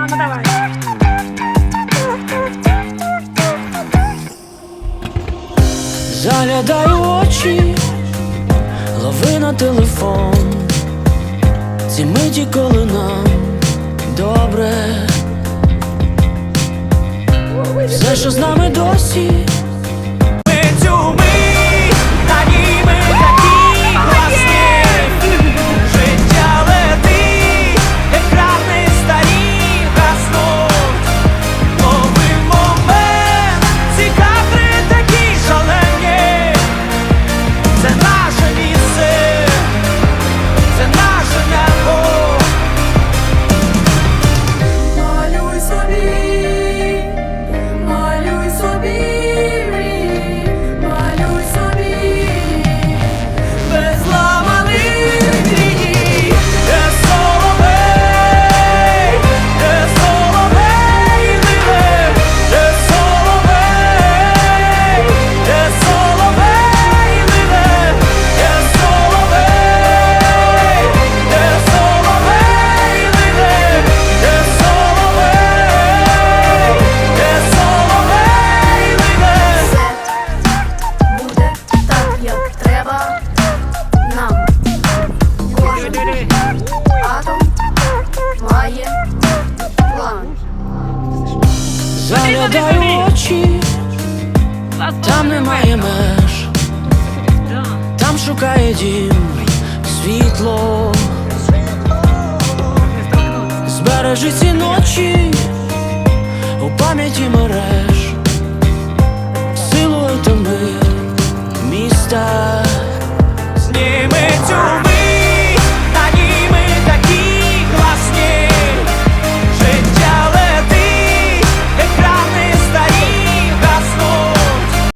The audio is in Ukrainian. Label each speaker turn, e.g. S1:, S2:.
S1: Ну давай.
S2: Заглядаю очі, лови на телефон. Ці миті коли нам добре. Все, що з нами досі. заглядаю очі, там немає меж, там шукає дім. Світло, збережи ці ночі.